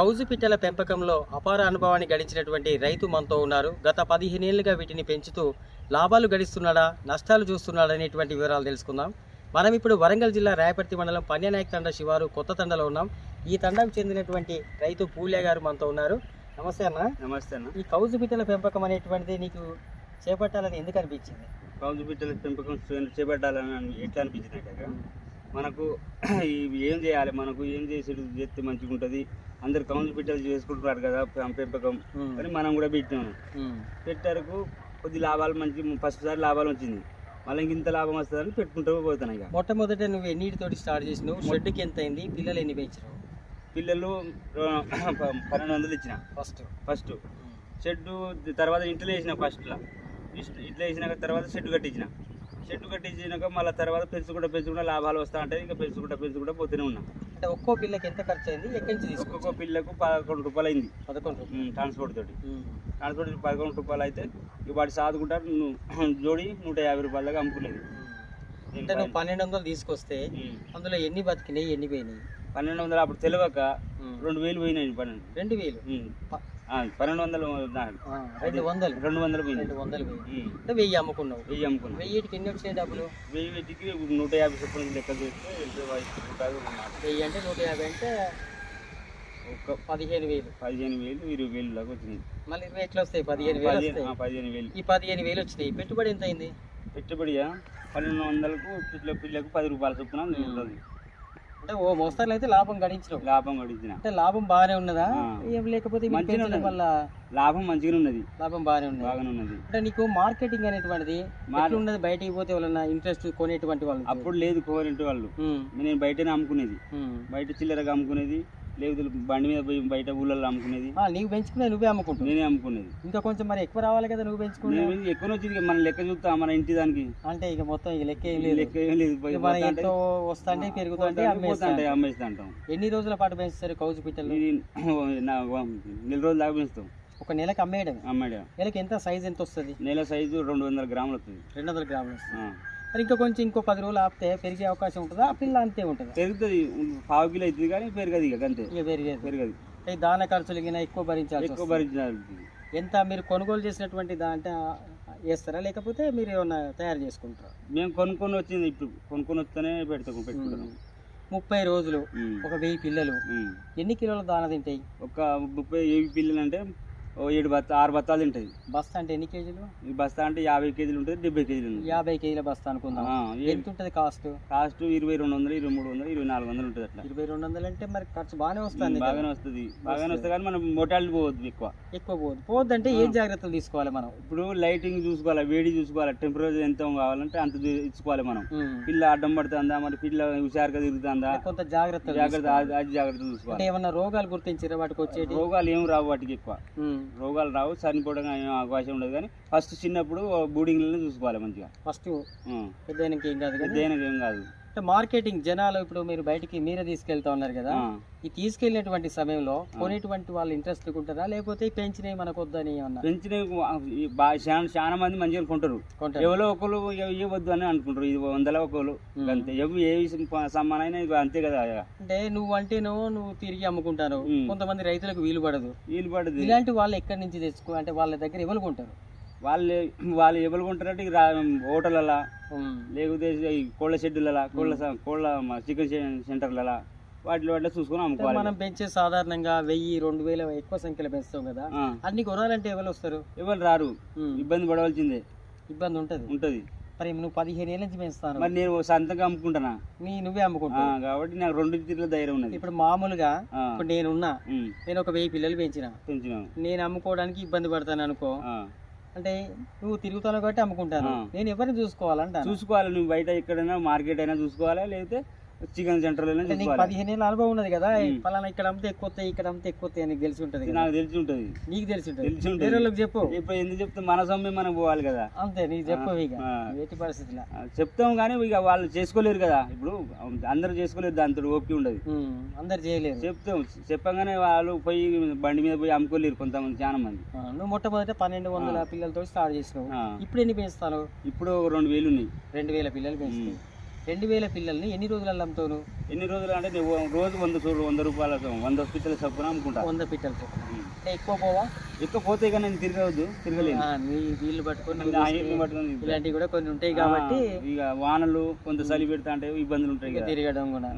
కౌజు పిట్టల పెంపకంలో అపార అనుభవాన్ని గడించినటువంటి రైతు మనతో ఉన్నారు. గత పదిహేనేళ్ళుగా వీటిని పెంచుతూ లాభాలు గడిస్తున్నాడా నష్టాలు చూస్తున్నాడా అనేటువంటి వివరాలు తెలుసుకుందాం. మనం ఇప్పుడు వరంగల్ జిల్లా రాయపర్తి మండలం పన్యనాయక్ తండ శివారు కొత్త తండలో ఉన్నాం. ఈ తండకు చెందినటువంటి రైతు పూల్య గారు మనతో ఉన్నారు. నమస్తే అన్న. నమస్తే అన్న. ఈ కౌజు పిట్టల పెంపకం అనేటువంటిది నీకు చేపట్టాలని ఎందుకు అనిపించింది? కౌజు బిడ్డల పెంపకం చేపట్టాలని ఎట్లా అనిపించిందంటే మనకు ఏం చేయాలి? మనకు ఏం చేసి చేస్తే మంచిగా ఉంటుంది అందరు కౌజు బిడ్డలు చేసుకుంటున్నారు కదా పెంపకం కానీ మనం కూడా పెట్టాము ఉమ్, పెట్టారకు కొద్ది లాభాలు మంచి ఫస్ట్ సారి లాభాలు వచ్చింది. మళ్ళీ ఇంత లాభం వస్తుందని పెట్టుకుంటూ పోతున్నాయి ఇక. మొట్టమొదట నువ్వు ఎన్నిటితోటి స్టార్ట్ చేసినావు? షెడ్కి ఎంత అయింది? పిల్లలు ఎన్ని పెంచినావు పిల్లలు పన్నెండు వందలు ఇచ్చిన. ఫస్ట్. ఫస్ట్. షెడ్డు తర్వాత ఇంట్లో వేసిన ఫస్ట్లో. ఇట్లా వేసినాక తర్వాత షెడ్ కట్టించిన. షెడ్ కట్టించినాక మళ్ళీ తర్వాత పెంచుకుంటా పెంచుకుంటా లాభాలు వస్తా ఉంటాయి ఇంకా పెంచుకుంటా పెంచుకుంటా పోతూనే ఉన్నా. అంటే ఒక్కో పిల్లకి ఎంత ఖర్చు అయింది ఎక్కడి నుంచి ఒక్కొక్క పిల్లకు పదకొండు రూపాయలు. అయింది పదకొండు ట్రాన్స్పోర్ట్ తోటి. ట్రాన్స్పోర్ట్ పదకొండు రూపాయలు అయితే ఇక వాటి సాదుకుంటా జోడి నూట యాభై రూపాయల దాకా అమ్ముకునేది. అంటే నువ్వు పన్నెండు వందలు తీసుకొస్తే. అందులో ఎన్ని బతికినాయి ఎన్ని పోయినాయి? పన్నెండు వందలు అప్పుడు తెలియక. రెండు వేలు పోయినాయి పన్నెండు. రెండు వేలు? పన్నెండు వందలు రెండు వందలు. రెండు వందలు పోయినాయి. రెండు వందలు పోయినాయి. వెయ్యి అమ్ముకున్నావు. వెయ్యి అమ్ముకున్నా. వెయ్యిటికి ఎన్ని వచ్చినాయి డబ్బులు? వెయ్యి వీటికి నూట యాభై చొప్పున లెక్క చేస్తే. వెయ్యి అంటే నూట యాభై అంటే ఒక పదిహేను వేలు. పదిహేను వేలు ఇరవై వేలు దాకా వచ్చింది. మళ్ళీ ఇరవై ఎట్లా వస్తాయి పదిహేను వేలు పదిహేను వేలు. ఈ పదిహేను వేలు వచ్చినాయి. పెట్టుబడి ఎంత అయింది? పెట్టుబడియా? పన్నెండు వందలకు పిల్ల పిల్లకు పది రూపాయల చొప్పున ఉంటుంది అంటే ఓ మోస్తారులో అయితే లాభం గడించినావు. లాభం గడించిన. అంటే లాభం బాగానే ఉన్నదా. ఏం లేకపోతే ఉన్నది. వల్ల? లాభం మంచిగానే ఉన్నది. లాభం బాగానే ఉన్నది. బాగానే ఉన్నది. అంటే నీకు మార్కెటింగ్ అనేటువంటిది ఎట్లున్నది? బయటికి పోతే వాళ్ళ ఇంట్రెస్ట్ కొనేటువంటి వాళ్ళు అప్పుడు లేదు కోరింటి వాళ్ళు. నేను బయటనే అమ్ముకునేది. బయట చిల్లరగా అమ్ముకునేది. లేదు బండి మీద పోయి బయట ఊళ్ళల్లో అమ్ముకునేది. నీవు పెంచుకునే నువ్వే అమ్ముకుంటావు నేనే అమ్ముకునేది ఇంకా కొంచెం మరి ఎక్కువ రావాలి కదా నువ్వు పెంచుకునే ఎక్కువ వచ్చింది మన లెక్క చూస్తా మన ఇంటి దానికి. అంటే ఇక మొత్తం ఇక లెక్క ఏం లేదు. లెక్క ఏం లేదు మన ఎంతో వస్తాంటే పెరుగుతుంటే పోతా అమ్మేస్తా. అంటే అమ్మేస్తా అంటాం. ఎన్ని రోజుల పాటు పెంచుతారు కౌజు పిట్టలు? నెల రోజులు దాకా పెంచుతాం. ఒక నెలకు అమ్మేయడం. అమ్మాడు నెలకి ఎంత సైజ్ ఎంత వస్తుంది? నెల సైజు రెండు వందల గ్రాములు వస్తుంది. రెండు వందల గ్రాములు వస్తుంది. మరి ఇంకా కొంచెం ఇంకో పది రోజులు ఆపితే పెరిగే అవకాశం ఉంటుందా? ఆ పిల్ల అంతే ఉంటుందా? పెరుగుతుంది. పావు కిలో అవుతుంది కానీ పెరగదు ఇక అంతే. ఇక పెరిగేది. పెరగదు. ఈ దాన ఖర్చులు గిన ఎక్కువ భరించాల్సి ఎక్కువ. భరించాలి ఎంత మీరు కొనుగోలు చేసినటువంటి దాంట్లో వేస్తారా లేకపోతే మీరు ఏమన్నా తయారు చేసుకుంటారా? మేము కొనుక్కొని వచ్చింది ఇప్పుడు. కొనుక్కొని వస్తేనే పెడతాం పెట్టుకుంటాం ముప్పై రోజులు. ఒక వెయ్యి పిల్లలు. ఎన్ని కిలోల దాన తింటాయి? ఒక ముప్పై ఏవి పిల్లలు అంటే ఓ ఏడు బత్త ఆరు బత్తాలు తింటాయి బస్తా అంటే ఎన్ని కేజీలు? ఈ బస్తా అంటే యాభై కేజీలు ఉంటుంది డెబ్బై కేజీలు ఉంటుంది. యాభై కేజీల బస్తా అనుకుందాం. ఎంత ఉంటుంది కాస్ట్? కాస్ట్ ఇరవై రెండు వందలు ఇరవై మూడు వందలు ఇరవై నాలుగు వందలు ఉంటుంది అట్లా. ఇరవై రెండు వందలు అంటే మరి ఖర్చు బాగానే వస్తుంది బాగానే వస్తుంది. బాగానే వస్తుంది కానీ మనం మోటార్లు పోవద్దు ఎక్కువ. ఎక్కువ పోదు పోద్దంటే ఏం జాగ్రత్తలు తీసుకోవాలి మనం? ఇప్పుడు లైటింగ్ చూసుకోవాలి వేడి చూసుకోవాలి టెంపరేచర్ ఎంత కావాలంటే అంత ఇచ్చుకోవాలి మనం. పిల్ల అడ్డం పడుతుందా మరి పిల్ల హుషారుగా తిరుగుతుందా? కొంత జాగ్రత్త తీసుకోవాలి. అది- జాగ్రత్త అంటే చూసుకోవాలి ఏమన్నా రోగాలు గుర్తించారా వాటికి వచ్చేటి? రోగాలు ఏం రావు వాటికి ఎక్కువ. రోగాలు రావు చనిపోవడం ఏం అవకాశం ఉండదు కానీ ఫస్ట్ చిన్నప్పుడు బూడింగ్లను చూసుకోవాలి మంచిగా. ఫస్ట్. పెద్ద ఏం కాదు దేనికి ఏం కాదు. అంటే మార్కెటింగ్ జనాలు ఇప్పుడు మీరు బయటికి మీరే తీసుకెళ్తా ఉన్నారు కదా. ఈ తీసుకెళ్ళినటువంటి సమయంలో కొనేటువంటి వాళ్ళు ఇంట్రెస్ట్ ఉంటారా లేకపోతే పెంచినవి మనకు వద్దని ఏమన్నా? పెంచిన ఈ బా- చాలా మంది మంచిగా కొంటారు. ఎవరో ఒకరు ఇవ్వద్దు అని అనుకుంటారు. ఇది వందల ఒకరు. అంతే. ఎవ- ఏ ఇక అంతే కదా. అంటే నువ్వు అంటేనో నువ్వు తిరిగి అమ్ముకుంటాను ఉమ్. కొంతమంది రైతులకు వీలు పడదు. వీలు పడుతుంది ఇలాంటి వాళ్ళు ఎక్కడి నుంచి తెచ్చుకో అంటే వాళ్ళ దగ్గర ఎవరు కొంటారు? వాళ్ళు వాళ్ళు ఎవరు కొంటారంటే ఇక హోటళ్ళలా ఉమ్. లేకపోతే ఈ కోళ్ళ షెడ్డులలో కోళ్ళ కోళ్ళ చికెన్ సెంటర్లలో వాటిలో వాటిలో చూసుకొని అమ్ముకోవాలి. మనం పెంచే సాధారణంగా వెయ్యి రెండు వేల ఎక్కువ సంఖ్యలో పెంచుతాం కదా. అన్ని కొనాలంటే ఎవరు వస్తారు? ఎవరు రారు. ఇబ్బంది పడవలసిందే. ఇబ్బంది ఉంటది. ఉంటది. మరి నువ్వు పదిహేను ఏళ్ళ నుంచి పెంచుతాను మరి నేను సొంతంగా అమ్ముకుంటానా? నీ నువ్వే ఆ, అమ్ముకుంటావు కాబట్టి నాకు రెండు తీరుల ధైర్యం ఉన్నది. ఇప్పుడు మామూలుగా ఇప్పుడు నేనున్నా నేను ఒక వెయ్యి పిల్లలు పెంచిన. పెంచినాం నేను అమ్ముకోవడానికి ఇబ్బంది పడతాను అనుకో అంటే నువ్వు తిరుగుతాను కాబట్టి అమ్ముకుంటాను. నేను ఎవరిని చూసుకోవాలంట చూసుకోవాలి. నువ్వు బయట ఎక్కడైనా మార్కెట్ అయినా చూసుకోవాలి? లేకపోతే చికెన్ నీకు చూసుకోవాలి పదిహేను ఏళ్ళ అనుభవం ఉన్నది కదా. ఫలానా ఇక్కడ అమ్మితే ఎక్కువ ఇక్కడ అమ్మితే ఎక్కువ అని తెలిసి ఉంటది నాకు తెలిసి ఉంటది. నీకు తెలిసి ఉంటది. తెలిసి ఉంటది. వేరే చెప్పు. ఇప్పుడు ఎందుకు చెప్తే మన సొమ్మే మనం పోవాలి కదా. అంతే నీకు చెప్పు ఇక. ఎట్టి పరిస్థితిలో ఆ, చెప్తాం కానీ ఇక వాళ్ళు చేసుకోలేరు కదా. ఇప్పుడు అందరూ చేసుకోలేరు దాంతో ఓపిక ఉండదు. అందరు చేయలేరు. చెప్తాం. చెప్పగానే వాళ్ళు పోయి బండి మీద పోయి అమ్ముకోలేరు కొంతమంది చాలా మంది. నువ్వు మొట్టమొదట పన్నెండు వందల పిల్లలతో స్టార్ట్ చేసినావు. ఇప్పుడు ఎన్ని పెంచుతాను ఇప్పుడు రెండు వేలు ఉన్నాయి. రెండు వేల పిల్లలు పెంచుతావు రెండు వేల పిల్లల్ని ఎన్ని రోజులలో అమ్ముతావు నువ్వు? ఎన్ని రోజులు అంటే నువ్వు రోజు వంద చూడు వంద రూపాయల వంద పిట్టల చొప్పున అమ్ముకుంటా. వంద పిట్టలతో ఉం. అంటే ఎక్కువ పోవా? ఎక్కువ పోతే కానీ నేను తిరగవద్దు నీ వీళ్ళు పట్టుకొని ఇలాంటివి కూడా కొన్ని ఉంటాయి కాబట్టి ఇక వానలు కొంత చలి పెడతా అంటే ఇబ్బందులు ఉంటాయి తిరగడం కూడా.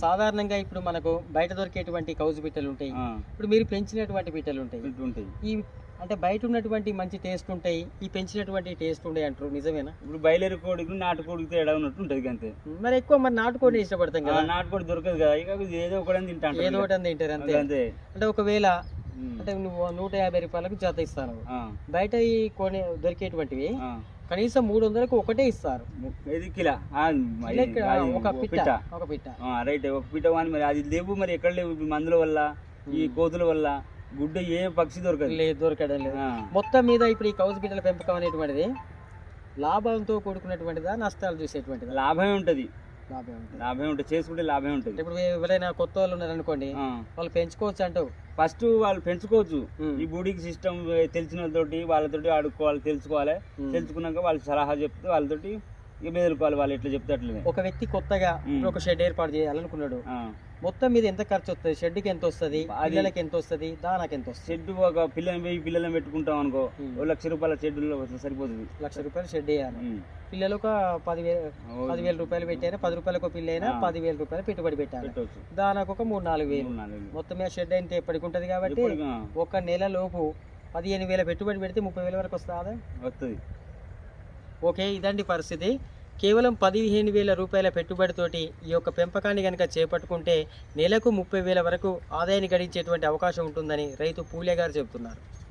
సాధారణంగా ఇప్పుడు మనకు బయట దొరికేటువంటి కౌజు పిట్టలు ఉంటాయి. ఇప్పుడు మీరు పెంచినటువంటి పిట్టలు ఉంటాయి. ఉంటాయి. ఈ అంటే బయట ఉన్నటువంటి మంచి టేస్ట్ ఉంటాయి ఈ పెంచినటువంటి టేస్ట్ ఉంటాయి అంటారు నిజమేనా? ఇప్పుడు బయలుదేరి కోడికి నాటు కోడికి తేడా ఉన్నట్టు ఉంటుంది అంతే మరి ఎక్కువ మరి నాటుకోడి ఇష్టపడతాం కదా. నాటు కోడి దొరకదు కదా ఇక ఏదో ఒకటి తింటా ఉంటారు ఏదో. ఒకటి అని తింటారు అంతే. అంతే. అంటే ఒకవేళ. అంటే నువ్వు నూట యాభై రూపాయలకు జత ఇస్తాను. బయట ఈ కొని దొరికేటువంటివి. కనీసం మూడు వందలకు ఒకటే ఇస్తారు. ఇది కిలా. ఒక పిట్ట. ఒక పిట్ట. రైట్. ఒక పిట్ట మరి. అది లేవు మరి ఎక్కడ లేవు? మందుల వల్ల ఈ కోతుల వల్ల. గుడ్డ ఏ పక్షి దొరకదు. లేదు దొరకడం లేదు. మొత్తం మీద ఇప్పుడు ఈ కౌజు బిడ్డల పెంపకం అనేటువంటిది లాభంతో కూడుకున్నటువంటిదా నష్టాలు చూసేటువంటిదా? లాభమే ఉంటది. లాభం ఉంటుంది. లాభమే ఉంటుంది. చేసుకుంటే లాభమే ఉంటది. ఇప్పుడు ఎవరైనా కొత్త వాళ్ళు ఉన్నారనుకోండి వాళ్ళు పెంచుకోవచ్చు అంటావు. ఫస్ట్ వాళ్ళు పెంచుకోవచ్చు. ఈ బూడికి సిస్టమ్ తెలిసిన వాళ్ళతోటి వాళ్ళతోటి ఆడుకోవాలి తెలుసుకోవాలి. తెలుసుకున్నాక వాళ్ళు సలహా చెప్తే వాళ్ళతోటి ఇక మెదులుకోవాలి. వాళ్ళు ఎట్లా చెప్తే అట్లనే. ఒక వ్యక్తి కొత్తగా ఒక షెడ్ ఏర్పాటు చేయాలనుకున్నాడు. మొత్తం మీద ఎంత ఖర్చు వస్తుంది? షెడ్కి ఎంత వస్తుంది? పిల్లలకి ఎంత వస్తుంది? దానాకి ఎంత వస్తుంది? షెడ్ ఒక పిల్లని వెయ్యి పిల్లలని పెట్టుకుంటాం అనుకో. ఓ లక్ష రూపాయల షెడ్లో సరిపోతుంది. లక్ష రూపాయలు షెడ్ వేయాలి. పిల్లలు ఒక పదివేలు పదివేల రూపాయలు పెట్టారు పది రూపాయలకు పిల్ల అయినా. పదివేల రూపాయలు పెట్టుబడి పెట్టాలి. దానికి ఒక మూడు నాలుగు వేలు. మొత్తం మీద షెడ్ అయితే ఎప్పటికి ఉంటుంది కాబట్టి ఒక నెల లోపు పదిహేను వేల పెట్టుబడి పెడితే ముప్పై వేల వరకు వస్తుందా? వస్తుంది ఓకే ఇదండి పరిస్థితి. కేవలం పదిహేను వేల రూపాయల పెట్టుబడితోటి ఈ యొక్క పెంపకాన్ని కనుక చేపట్టుకుంటే నెలకు ముప్పై వేల వరకు ఆదాయాన్ని గడించేటువంటి అవకాశం ఉంటుందని రైతు పూలే గారు చెబుతున్నారు.